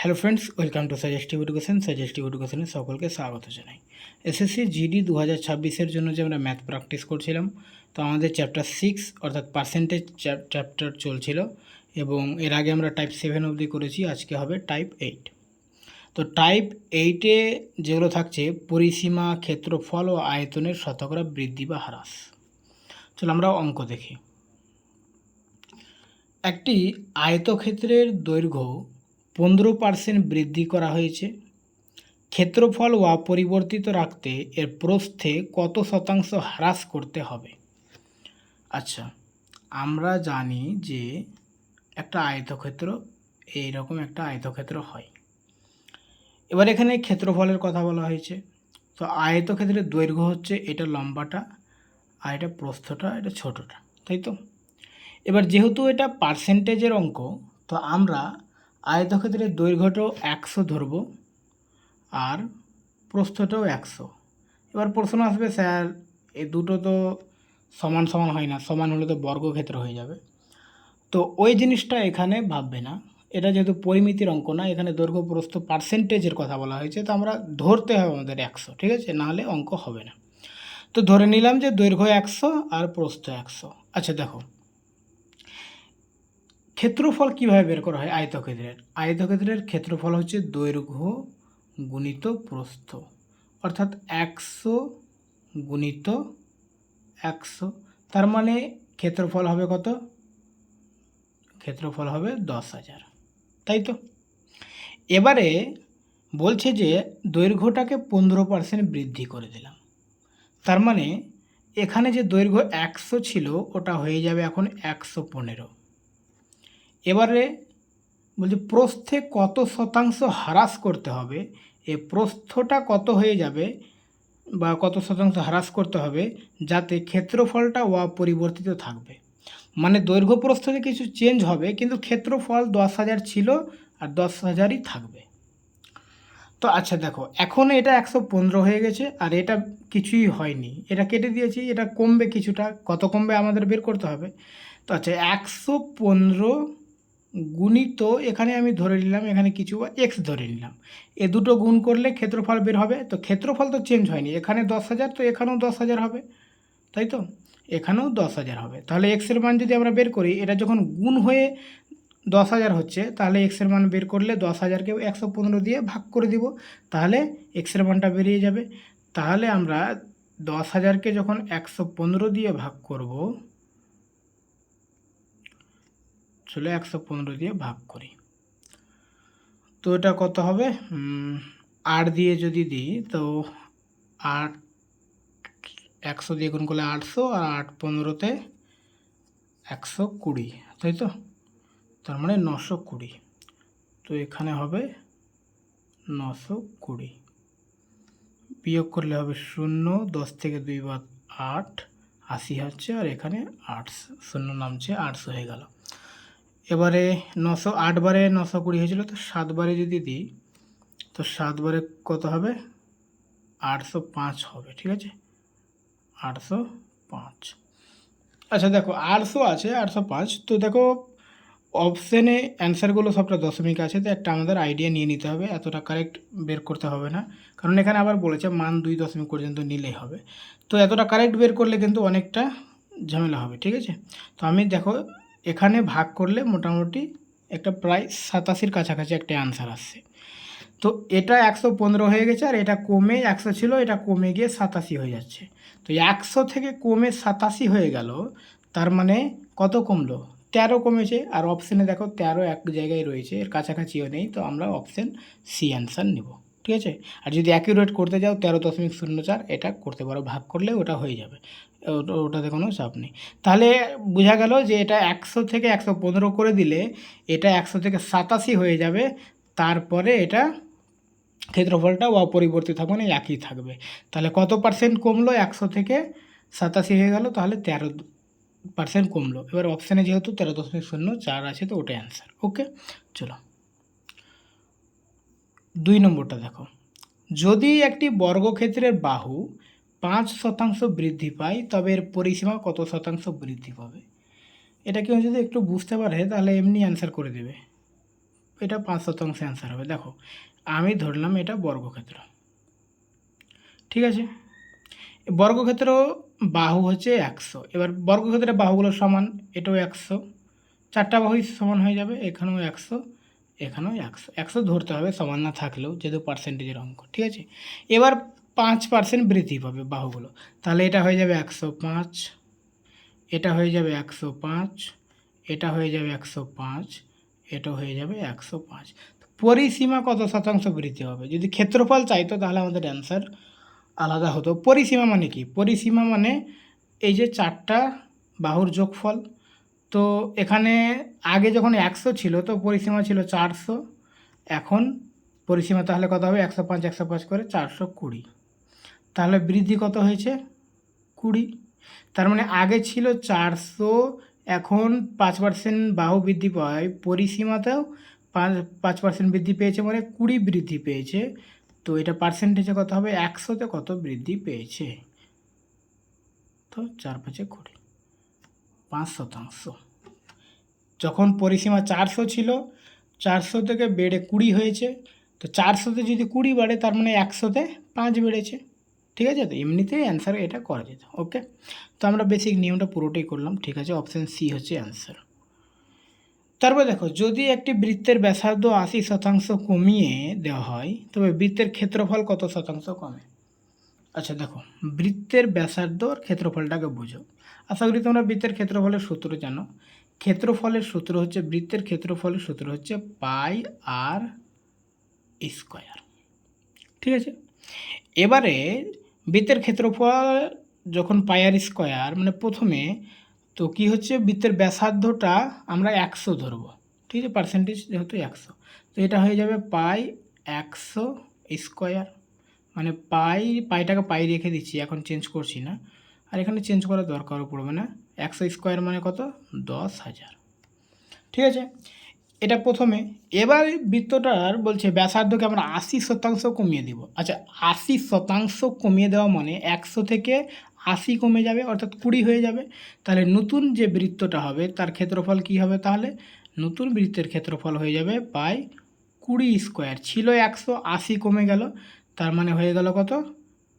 Hello friends welcome to suggestive education suggestive এডুকেশনে সকলকে স্বাগত জানাই। এসএসসি জিডি দু হাজার ছাব্বিশের জন্য যে আমরা ম্যাথ প্র্যাকটিস করছিলাম, তো আমাদের চ্যাপ্টার সিক্স অর্থাৎ পার্সেন্টেজ চ্যাপ্টার চলছিল এবং এর আগে আমরা টাইপ সেভেন অবধি করেছি, আজকে হবে টাইপ এইট তো টাইপ এইটে যেগুলো থাকছে, পরিসীমা, ক্ষেত্রফল ও আয়তনের শতকরা বৃদ্ধি বা হ্রাস। চলো আমরা অঙ্ক দেখি। একটি আয়তক্ষেত্রের দৈর্ঘ্য পনেরো পার্সেন্ট বৃদ্ধি করা হয়েছে। ক্ষেত্রফল অপরিবর্তিত রাখতে এর প্রস্থে কত শতাংশ হ্রাস করতে হবে? আচ্ছা আমরা জানি যে একটা আয়তক্ষেত্র এই রকম একটা আয়তক্ষেত্র হয়। এবার এখানে ক্ষেত্রফলের কথা বলা হয়েছে। তো আয়তক্ষেত্রের দৈর্ঘ্য হচ্ছে এটা লম্বাটা আর এটা প্রস্থটা এটা ছোটোটা, তাই তো? এবার যেহেতু এটা পার্সেন্টেজের অঙ্ক, তো আমরা আয়তক্ষেত্রের দৈর্ঘ্যটাও একশো ধরব আর প্রস্থটাও একশো। এবার প্রশ্ন আসবে, স্যার, এ দুটো তো সমান সমান হয় না, সমান হলে তো বর্গক্ষেত্র হয়ে যাবে। তো ওই জিনিসটা এখানে ভাববে না। এটা যেহেতু পরিমিতির অঙ্ক না, এখানে দৈর্ঘ্য, প্রস্থ পার্সেন্টেজের কথা বলা হয়েছে, তো আমরা ধরতে হবে আমাদের একশো, ঠিক আছে? নাহলে অঙ্ক হবে না। তো ধরে নিলাম যে দৈর্ঘ্য একশো আর প্রস্থ একশো। আচ্ছা দেখো ক্ষেত্রফল কীভাবে বের করা হয় আয়তক্ষেত্রের? আয়তক্ষেত্রের ক্ষেত্রফল হচ্ছে দৈর্ঘ্য গুণিত প্রস্থ। অর্থাৎ একশো গুণিত একশো। তার মানে ক্ষেত্রফল হবে কত? ক্ষেত্রফল হবে দশ হাজার। তাই তো? এবারে বলছে যে দৈর্ঘ্যটাকে পনেরো পার্সেন্ট বৃদ্ধি করে দিলাম। তার মানে এখানে যে দৈর্ঘ্য একশো ছিল, ওটা হয়ে যাবে এখন একশো পনেরো। এবারে বলছে, প্রস্থে কত শতাংশ হ্রাস করতে হবে? এ প্রস্থটা কত হয়ে যাবে বা কত শতাংশ হ্রাস করতে হবে যাতে ক্ষেত্রফলটা অপরিবর্তিত থাকবে? মানে দৈর্ঘ্য প্রস্থতে কিছু চেঞ্জ হবে, কিন্তু ক্ষেত্রফল দশ হাজার ছিল আর দশ হাজারই থাকবে। তো আচ্ছা দেখো, এখন এটা একশো পনেরো হয়ে গেছে আর এটা কিছুই হয়নি। এটা কেটে দিয়েছি, এটা কমবে কিছুটা, কত কমবে আমাদের বের করতে হবে? তো আচ্ছা একশো পনেরো গুণিত এখানে আমি ধরে নিলাম, এখানে কিছু এক্স ধরে নিলাম। এ দুটো গুণ করলে ক্ষেত্রফল বের হবে, তো ক্ষেত্রফল তো চেঞ্জ হয়নি। এখানে দশ হাজার, তো এখানেও দশ হাজার হবে, তাই তো? এখানেও দশ হাজার হবে। তাহলে এক্সের মান যদি আমরা বের করি, এটা যখন গুণ হয়ে দশ হাজার হচ্ছে, তাহলে এক্সের মান বের করলে দশ হাজারকে একশো পনেরো দিয়ে ভাগ করে দিব, তাহলে এক্সের মানটা বেরিয়ে যাবে। তাহলে আমরা দশ হাজারকে যখন একশো পনেরো দিয়ে ভাগ করব চলে একশো পনেরো দিয়ে ভাগ করি। তো এটা কত হবে? আট দিয়ে যদি দিই, তো আট, একশো দিয়ে গুণ করলে আটশো আর আট পনেরোতে একশো কুড়ি, তাই তো? তার মানে নশো কুড়ি। তো এখানে হবে নশো কুড়ি। বিয়োগ করলে হবে শূন্য, দশ থেকে দুই বাদ আট, আশি হচ্ছে আর এখানে আটশো শূন্য নামছে, আটশো হয়ে গেল। এবারে নশো আটবারে নশো কুড়ি হয়েছিল, তো সাতবারে যদি দিই, তো সাতবারে কত হবে? আটশো পাঁচ হবে, ঠিক আছে? আটশো পাঁচ। আচ্ছা দেখো, আটশো আছে, আটশো পাঁচ, তো দেখো অপশানে অ্যান্সারগুলো সবটা দশমিক আছে, তো একটা আমাদের আইডিয়া নিয়ে নিতে হবে, এতটা কারেক্ট বের করতে হবে না। কারণ এখানে আবার বলেছে মান দুই দশমিক পর্যন্ত নিলেই হবে। তো এতটা কারেক্ট বের করলে কিন্তু অনেকটা ঝামেলা হবে, ঠিক আছে? তো আমি দেখো এখানে ভাগ করলে মোটামুটি একটা প্রায় সাতাশির কাছাকাছি একটা অ্যান্সার আসছে। তো এটা একশো পনেরো হয়ে গেছে আর এটা কমে একশো ছিল, এটা কমে গিয়ে সাতাশি হয়ে যাচ্ছে। তো একশো থেকে কমে সাতাশি হয়ে গেল, তার মানে কত কমলো? তেরো কমেছে আর অপশানে দেখো তেরো এক জায়গায় রয়েছে, এর কাছাকাছিও নেই, তো আমরা অপশান সি অ্যান্সার নেব, ঠিক আছে? আর যদি অ্যাকিউরেট করতে যাও তেরো দশমিক শূন্য চার, এটা করতে পারো, ভাগ করলে ওটা হয়ে যাবে। ওটাতে কোনো চাপ নেই। তাহলে বোঝা গেল যে এটা একশো থেকে একশো পনেরো করে দিলে এটা একশো থেকে সাতাশি হয়ে যাবে, তারপরে এটা ক্ষেত্রফলটা অপরিবর্তিত থাকবে না একই থাকবে। তাহলে কত পার্সেন্ট কমলো? একশো থেকে সাতাশি হয়ে গেল, তাহলে তেরো পার্সেন্ট কমলো। এবার অপশানে যেহেতু তেরো দশমিক শূন্য, চার আছে তো ওটাই অ্যান্সার ওকে চলো। দুই নম্বরটা দেখো। যদি একটি বর্গক্ষেত্রের বাহু পাঁচ শতাংশ বৃদ্ধি পায়, তবে এর পরিসীমা কত শতাংশ বৃদ্ধি পাবে? এটা কেউ যদি একটু বুঝতে পারে, তাহলে এমনি অ্যান্সার করে দেবে। এটা পাঁচ শতাংশ অ্যান্সার হবে। দেখো, আমি ধরলাম এটা বর্গক্ষেত্র। ঠিক আছে? বর্গক্ষেত্র বাহু হচ্ছে একশো। এবার বর্গক্ষেত্রে বাহুগুলো সমান, এটাও একশো। চারটা বাহুই সমান হয়ে যাবে, এখানেও একশো এখানেও একশো। একশো ধরতে হবে, সমান না থাকলেও, যেহেতু পার্সেন্টেজের অঙ্ক। ঠিক আছে? এবার পাঁচ পার্সেন্ট বৃদ্ধি পাবে বাহুগুলো। তাহলে এটা হয়ে যাবে একশো পাঁচ, এটা হয়ে যাবে একশো পাঁচ, এটা হয়ে যাবে একশো পাঁচ, এটা হয়ে যাবে একশো পাঁচ। পরিসীমা কত শতাংশ বৃদ্ধি হবে? যদি ক্ষেত্রফল চাইতো তাহলে আমাদের অ্যান্সার আলাদা হতো। পরিসীমা মানে কি? পরিসীমা মানে এই যে চারটা বাহুর যোগফল। তো এখানে আগে যখন একশো ছিল তো পরিসীমা ছিল চারশো, এখন পরিসীমা তাহলে কত হবে? একশো পাঁচ একশো পাঁচ করে চারশো কুড়ি। তাহলে বৃদ্ধি কত হয়েছে? কুড়ি। তার মানে আগে ছিল চারশো, এখন পাঁচ পার্সেন্ট বাহু বৃদ্ধি পায়। পরিসীমাতেও পাঁচ পাঁচ পার্সেন্ট বৃদ্ধি পেয়েছে মানে কুড়ি বৃদ্ধি পেয়েছে। তো এটা পার্সেন্টেজে কত হবে? একশোতে কত বৃদ্ধি পেয়েছে? তো চার পাঁচে কুড়ি, পাঁচ শতাংশ। যখন পরিসীমা চারশো ছিল, চারশো থেকে বেড়ে কুড়ি হয়েছে। তো চারশোতে যদি কুড়ি বাড়ে, তার মানে একশোতে পাঁচ বেড়েছে। ঠিক আছে? তো এমনিতেই অ্যান্সার এটা করা যেত। ওকে তো আমরা বেসিক নিয়মটা পুরোটাই করলাম। ঠিক আছে? অপশান সি হচ্ছে অ্যান্সার তারপর দেখো, যদি একটি বৃত্তের ব্যাসার্ধ আশি শতাংশ কমিয়ে দেওয়া হয়, তবে বৃত্তের ক্ষেত্রফল কত শতাংশ কমে? আচ্ছা দেখো, বৃত্তের ব্যাসার্ধ আর ক্ষেত্রফলটাকে বোঝো। আশা করি তোমরা বৃত্তের ক্ষেত্রফলের সূত্র জানো। ক্ষেত্রফলের সূত্র হচ্ছে, বৃত্তের ক্ষেত্রফলের সূত্র হচ্ছে পাই আর স্কোয়ার। ঠিক আছে? এবারে বৃত্তের ক্ষেত্রফল যখন পাই আর স্কোয়ার মানে প্রথমে, তো কি হচ্ছে? বৃত্তের ব্যাসার্ধটা আমরা একশো ধরবো। ঠিক আছে? পার্সেন্টেজ যেহেতু একশো। তো এটা হয়ে যাবে পাই একশো স্কোয়ার মানে পাই পাইটাকে পাই রেখে দিচ্ছি, এখন চেঞ্জ করছি না। আর এখানে চেঞ্জ করার দরকারও পড়বে না। একশো স্কোয়ার মানে কত? দশ হাজার। ঠিক আছে? এটা প্রথমে। এবার বৃত্তটার বলছে ব্যাসার্ধকে আমরা আশি শতাংশ কমিয়ে দিব। আচ্ছা আশি শতাংশ কমিয়ে দেওয়া মানে একশো থেকে আশি কমে যাবে, অর্থাৎ কুড়ি হয়ে যাবে। তাহলে নতুন যে বৃত্তটা হবে, তার ক্ষেত্রফল কি হবে তাহলে? নতুন বৃত্তের ক্ষেত্রফল হয়ে যাবে পাই কুড়ি স্কোয়ার। ছিল একশো, আশি কমে গেল, তার মানে হয়ে গেল কত?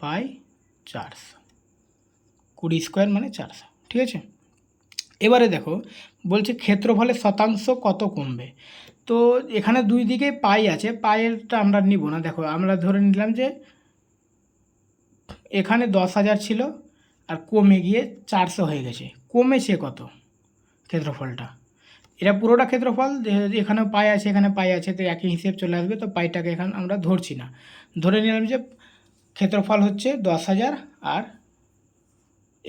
পাই চারশো। কুড়ি স্কোয়ার মানে চারশো, ঠিক আছে? এবারে দেখো বলছে ক্ষেত্রফলের শতাংশ কত কমবে? তো এখানে দুই দিকেই পাই আছে পায়েরটা আমরা নিব না। দেখো, আমরা ধরে নিলাম যে এখানে দশ হাজার ছিল আর কমে গিয়ে চারশো হয়ে গেছে। কমেছে কত? ক্ষেত্রফলটা। এটা পুরোটা ক্ষেত্রফল এখানে পাই আছে, এখানে পাই আছে, তো একই হিসেব চলে আসবে, তো পাইটাকে এখানে আমরা ধরছি না। ধরে নিলাম যে ক্ষেত্রফল হচ্ছে দশ হাজার আর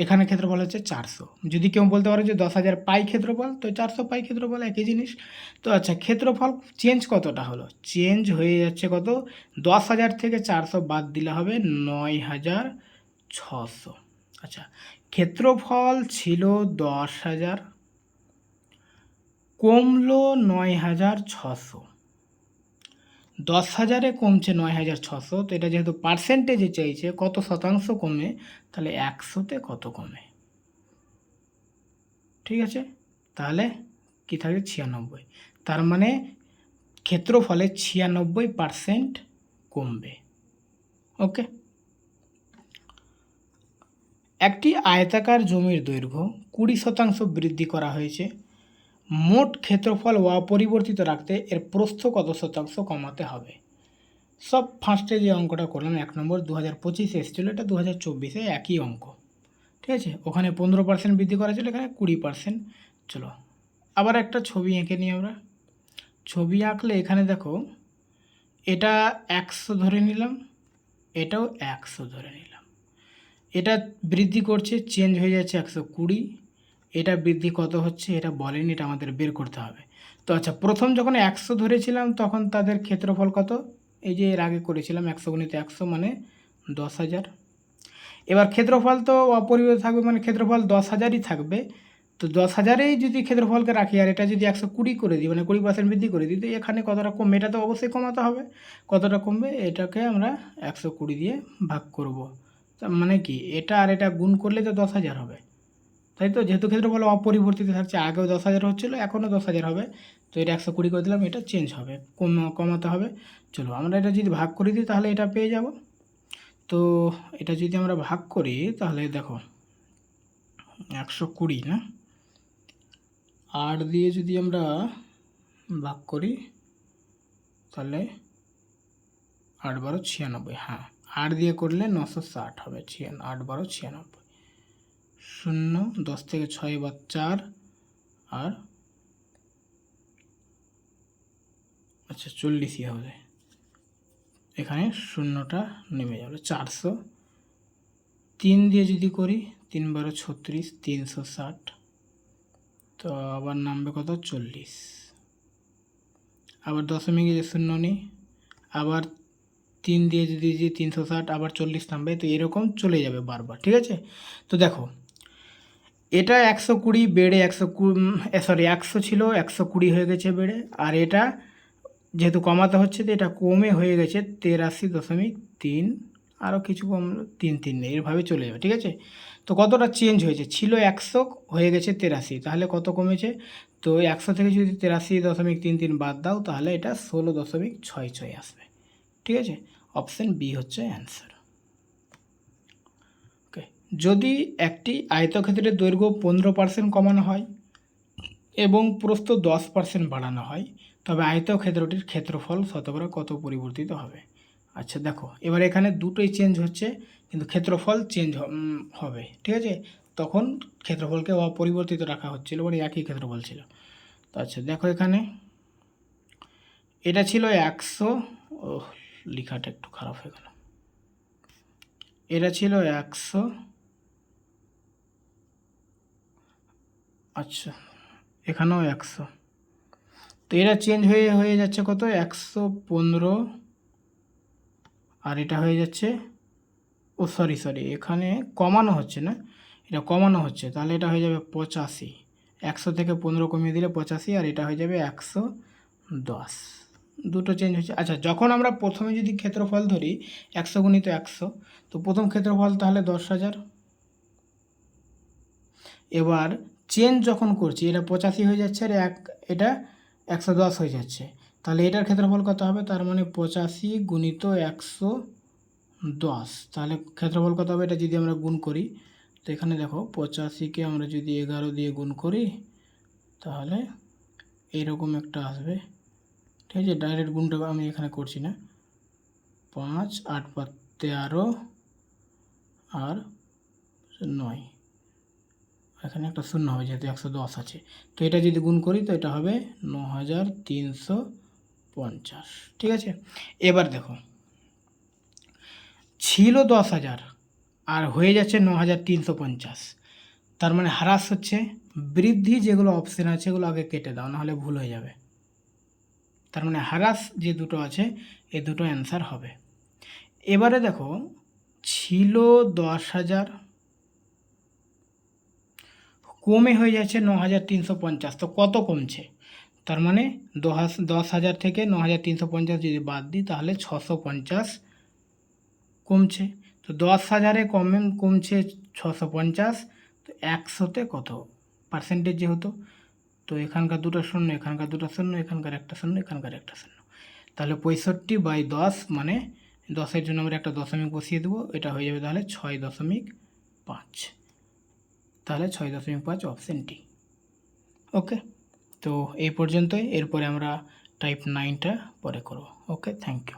এখানে ক্ষেত্রফল হচ্ছে চারশো। যদি কেউ বলতে পারে যে দশ হাজার পাই ক্ষেত্রফল, তো চারশো পাই ক্ষেত্রফল একই জিনিস। তো আচ্ছা ক্ষেত্রফল চেঞ্জ কতটা হলো? চেঞ্জ হয়ে যাচ্ছে কত? দশ হাজার থেকে চারশো বাদ দিলে হবে নয় হাজার ছশো। আচ্ছা ক্ষেত্রফল ছিল দশ হাজার, কমলো নয় হাজার ছশো। দশ হাজারে কমছে নয় হাজার ছশো, তো এটা যেহেতু পার্সেন্টেজে চাইছে, কত শতাংশ কমে? তাহলে একশোতে কত কমে? ঠিক আছে? তাহলে কি থাকে ছিয়ানব্বই। তার মানে ক্ষেত্রফলে ছিয়ানব্বই পার্সেন্ট কমবে। ওকে? একটি আয়তাকার জমির দৈর্ঘ্য কুড়ি শতাংশ বৃদ্ধি করা হয়েছে। মোট ক্ষেত্রফল অপরিবর্তিত রাখতে এর প্রস্থ কত শতাংশ কমাতে হবে? সব ফার্স্টে যে অঙ্কটা করলাম, এক নম্বর দু হাজার পঁচিশে এসেছিল, এটা দু হাজার চব্বিশে একই অঙ্ক। ঠিক আছে? ওখানে পনেরো পার্সেন্ট বৃদ্ধি করা ছিল, এখানে কুড়ি পার্সেন্ট চলো, আবার একটা ছবি এঁকে নিই আমরা। ছবি আঁকলে এখানে দেখো, এটা একশো ধরে নিলাম, এটাও একশো ধরে নিলাম। এটা বৃদ্ধি করছে চেঞ্জ হয়ে যাচ্ছে একশো কুড়ি। এটা বৃদ্ধি কত হচ্ছে এটা বলেনি, এটা আমাদের বের করতে হবে। তো আচ্ছা প্রথম যখন একশো ধরেছিলাম, তখন তাদের ক্ষেত্রফল কত? এই যে এর আগে করেছিলাম একশো গুণিত একশো মানে দশ হাজার। এবার ক্ষেত্রফল তো অপরিবর্তিত থাকবে মানে ক্ষেত্রফল দশ হাজারই থাকবে। তো দশ হাজারেই যদি ক্ষেত্রফলকে রাখি আর এটা যদি একশো কুড়ি করে দিই মানে কুড়ি পার্সেন্ট বৃদ্ধি করে দিই, তো এখানে কতটা কমবে এটা তো অবশ্যই কমাতে হবে। কতটা কমবে? এটাকে আমরা একশো কুড়ি দিয়ে ভাগ করব। মানে কি? এটা আর এটা গুণ করলে তো দশ হাজার হবে। তাই তো যেহেতু ক্ষেত্রফল অপরিবর্তিত থাকছে, আগেও দশ হাজার হচ্ছিল, এখনও দশ হাজার হবে। তো এটা একশো কুড়ি করে দিলাম, এটা চেঞ্জ হবে, কম, কমাতে হবে। চলো আমরা এটা যদি ভাগ করে দিই তাহলে এটা পেয়ে যাব। তো এটা যদি আমরা ভাগ করি তাহলে দেখো, একশো কুড়ি না? আট দিয়ে যদি আমরা ভাগ করি তাহলে আট বারো ছিয়ানব্বই হ্যাঁ। আট দিয়ে করলে নশো ষাট হবে, ছিয়ান, আট বারো ছিয়ানব্বই। শূন্য, দশ থেকে ছয় বা চার, আর আচ্ছা চল্লিশই হবে। এখানে শূন্যটা নেমে যাবে, চারশো। তিন দিয়ে যদি করি, তিন বারো ছত্রিশ, তিনশো ষাট, তো আবার নামবে কত? চল্লিশ। আবার দশমিকে যে শূন্য নিই, আবার তিন দিয়ে যদি যে তিনশো ষাট, আবার চল্লিশ নামবে, তো এরকম চলে যাবে বারবার, ঠিক আছে? তো দেখো এটা একশো কুড়ি, বেড়ে একশো সরি একশো ছিল, একশো কুড়ি হয়ে গেছে বেড়ে। আর এটা যেহেতু কমাতে হচ্ছে, তো এটা কমে হয়ে গেছে তেরাশি দশমিক তিন আরও কিছু কম, তিন তিন নেই, এভাবে চলে যাবে, ঠিক আছে? তো কতটা চেঞ্জ হয়েছে? ছিল একশো, হয়ে গেছে তেরাশি, তাহলে কত কমেছে? তো একশো থেকে যদি তেরাশি দশমিক তিন তিন বাদ দাও, তাহলে এটা ষোলো দশমিক ছয় ছয় আসবে, ঠিক আছে? অপশান বি হচ্ছে অ্যান্সার যদি একটি আয়তক্ষেত্রের দৈর্ঘ্য পনেরো পার্সেন্ট কমানো হয় এবং প্রস্থ দশ পার্সেন্ট বাড়ানো হয়, তবে আয়তক্ষেত্রটির ক্ষেত্রফল শতকরা কত পরিবর্তিত হবে? আচ্ছা দেখো, এবার এখানে দুটোই চেঞ্জ হচ্ছে, কিন্তু ক্ষেত্রফল চেঞ্জ হবে, ঠিক আছে? তখন ক্ষেত্রফলকে অপরিবর্তিত রাখা হচ্ছিল মানে একই ক্ষেত্রফল ছিল। তো আচ্ছা দেখো এখানে, এটা ছিল একশো ও লেখাটা একটু খারাপ হয়ে গেল। এটা ছিল একশো আচ্ছা এখানেও একশো। তো এটা চেঞ্জ হয়ে হয়ে যাচ্ছে কত? একশো পনেরো। আর এটা হয়ে যাচ্ছে, ও সরি সরি এখানে কমানো হচ্ছে না? এটা কমানো হচ্ছে, তাহলে এটা হয়ে যাবে পঁচাশি। একশো থেকে পনেরো কমিয়ে দিলে পঁচাশি, আর এটা হয়ে যাবে একশো দশ। দুটো চেঞ্জ হচ্ছে। আচ্ছা যখন আমরা প্রথমে যদি ক্ষেত্রফল ধরি, একশো গুণিত একশো, তো প্রথম ক্ষেত্রফল তাহলে দশ হাজার। এবার চেঞ্জ যখন করছি, এটা পঁচাশি হয়ে যাচ্ছে আর এক, এটা একশো দশ হয়ে যাচ্ছে। তাহলে এটার ক্ষেত্রফল কত হবে? তার মানে পঁচাশি গুণিত একশো দশ। তাহলে ক্ষেত্রফল কত হবে? এটা যদি আমরা গুণ করি, তো এখানে দেখো পঁচাশিকে আমরা যদি এগারো দিয়ে গুণ করি, তাহলে এইরকম একটা আসবে। ঠিক আছে? ডাইরেক্ট গুণটা আমি এখানে করছি না। পাঁচ, আট পাঁচ তেরো আর নয়। এখানে একটা শূন্য হবে যেহেতু একশো দশ আছে। তো এটা যদি গুণ করি, তো এটা হবে ন হাজার তিনশো পঞ্চাশ। ঠিক আছে? এবার দেখো, ছিল দশ হাজার, আর হয়ে যাচ্ছে ন হাজার তিনশো পঞ্চাশ। তার মানে হ্রাস হচ্ছে, বৃদ্ধি যেগুলো অপশান আছে এগুলো আগে কেটে দাও, নাহলে ভুল হয়ে যাবে। তার মানে হ্রাস যে দুটো আছে, এ দুটো অ্যান্সার হবে। এবারে দেখো, ছিল দশ হাজার কমে হয়ে যাচ্ছে ন হাজার তিনশো পঞ্চাশ, তো কত কমছে? তার মানে দশ হাজার থেকে ন হাজার তিনশো পঞ্চাশ যদি বাদ দিই, তাহলে ছশো পঞ্চাশ কমছে। তো দশ হাজারে কমে, কমছে ছশো পঞ্চাশ, তো একশোতে কত পার্সেন্টেজ যেহেতু? তো এখানকার দুটো শূন্য, এখানকার দুটো শূন্য, এখানকার একটা শূন্য, এখানকার একটা শূন্য। তাহলে পঁয়ষট্টি বাই দশ মানে দশের জন্য আমরা একটা দশমিক বসিয়ে দেবো, এটা হয়ে যাবে তাহলে ছয় দশমিক পাঁচ। তাহলে ছয় দশমিক পাঁচ অপশান ডি ওকে তো এই পর্যন্তই। এরপরে আমরা টাইপ নাইনটা পরে করব। Okay thank you